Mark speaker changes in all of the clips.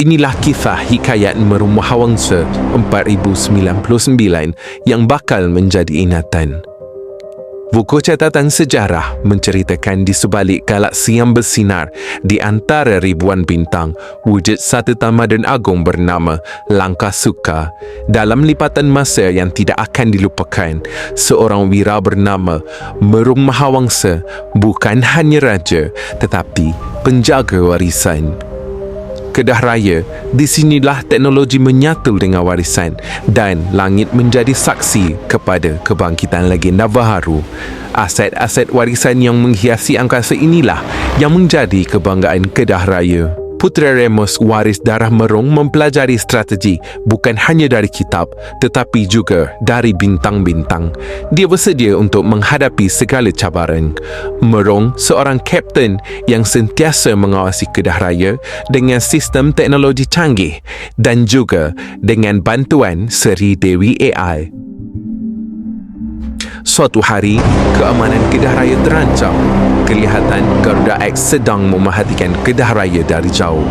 Speaker 1: Inilah kisah hikayat Merum Mahawangsa 4099 yang bakal menjadi ingatan. Buku catatan sejarah menceritakan di sebalik galaksi yang bersinar di antara ribuan bintang wujud satu tamadun agung bernama Langkah Suka. Dalam lipatan masa yang tidak akan dilupakan, seorang wira bernama Merung Mahawangsa bukan hanya raja tetapi penjaga warisan. Kedah Raya, di sinilah teknologi menyatu dengan warisan dan langit menjadi saksi kepada kebangkitan legenda baharu. Aset-aset warisan yang menghiasi angkasa inilah yang menjadi kebanggaan Kedah Raya. Putera Remus waris darah merung mempelajari strategi bukan hanya dari kitab tetapi juga dari bintang-bintang. Dia bersedia untuk menghadapi segala cabaran. Merung seorang kapten yang sentiasa mengawasi Kedah Raya dengan sistem teknologi canggih dan juga dengan bantuan Seri Dewi AI. Suatu hari, keamanan Kedah Raya terancam. Kelihatan Garuda X sedang memerhatikan Kedah Raya dari jauh.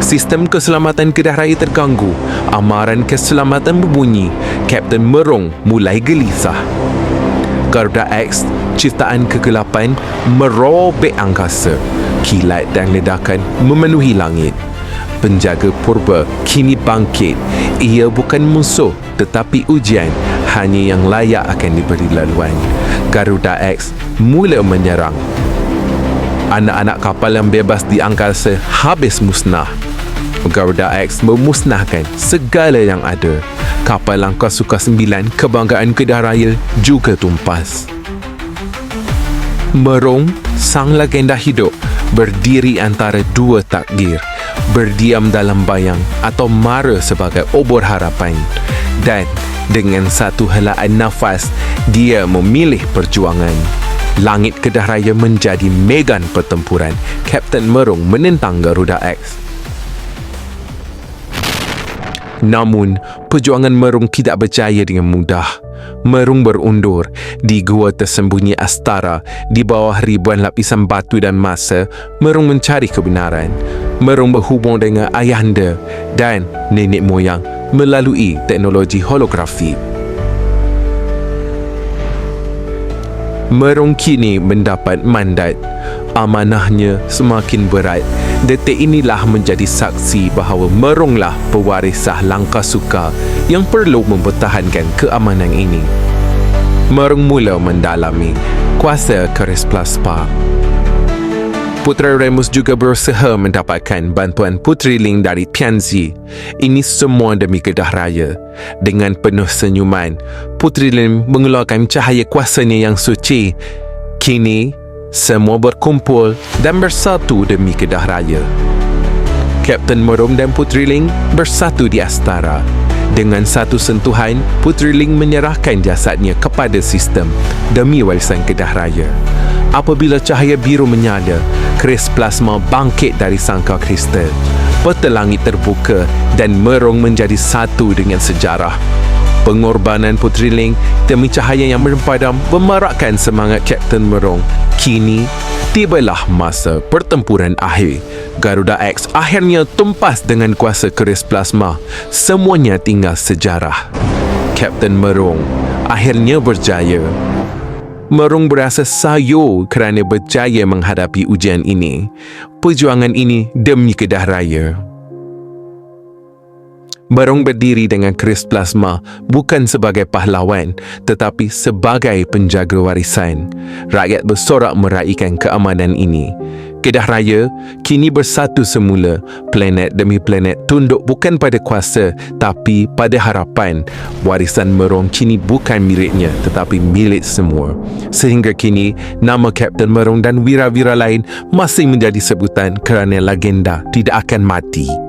Speaker 1: Sistem keselamatan Kedah Raya terganggu. Amaran keselamatan berbunyi. Kapten Merong mulai gelisah. Garuda X, ciptaan kegelapan, merobek angkasa. Kilat dan ledakan memenuhi langit. Penjaga purba kini bangkit. Ia bukan musuh tetapi ujian hanya yang layak akan diberi laluan. Garuda X mula menyerang. Anak-anak kapal yang bebas di angkasa habis musnah. Garuda X memusnahkan segala yang ada. Kapal Langkah Suka 9 kebanggaan Kedah Raya juga tumpas. Merung, sang legenda hidup, berdiri antara dua takdir. Berdiam dalam bayang atau mara sebagai obor harapan. Dan dengan satu helaan nafas, dia memilih perjuangan. Langit Kedah Raya menjadi megan pertempuran. Kapten Merung menentang Garuda X. Namun, perjuangan Merung tidak berjaya dengan mudah. Merung berundur di gua tersembunyi Astara di bawah ribuan lapisan batu dan masa. Merung mencari kebenaran. Merung berhubung dengan ayahanda dan nenek moyang melalui teknologi holografi. Merung kini mendapat mandat. Amanahnya semakin berat. Detik inilah menjadi saksi bahawa Merunglah pewarisah langkah suka yang perlu mempertahankan keamanan ini. Merung mula mendalami kuasa Keris Plaspa. Putera Remus juga berusaha mendapatkan bantuan Putri Ling dari Pianzi. Ini semua demi Kedah Raya. Dengan penuh senyuman, Putri Ling mengeluarkan cahaya kuasanya yang suci. Kini, semua berkumpul dan bersatu demi Kedah Raya. Kapten Merom dan Putri Ling bersatu di Astara. Dengan satu sentuhan, Putri Ling menyerahkan jasadnya kepada sistem demi warisan Kedah Raya. Apabila cahaya biru menyala, kris plasma bangkit dari sangka kristal. Peta langit terbuka dan merung menjadi satu dengan sejarah. Pengorbanan Putri Ling demi cahaya yang berpadam memarakkan semangat Kapten Merong. Kini, tibalah masa pertempuran akhir. Garuda X akhirnya tumpas dengan kuasa keris plasma. Semuanya tinggal sejarah. Kapten Merong akhirnya berjaya Merung berasa sayo kerana berjaya menghadapi ujian ini. Perjuangan ini demi Kedah Raya. Merung berdiri dengan keris plasma bukan sebagai pahlawan tetapi sebagai penjaga warisan. Rakyat bersorak meraihkan keamanan ini. Kedah Raya kini bersatu semula. Planet demi planet tunduk bukan pada kuasa tapi pada harapan. Warisan Merong kini bukan miliknya tetapi milik semua. Sehingga kini nama Kapten Merong dan wira-wira lain masih menjadi sebutan kerana legenda tidak akan mati.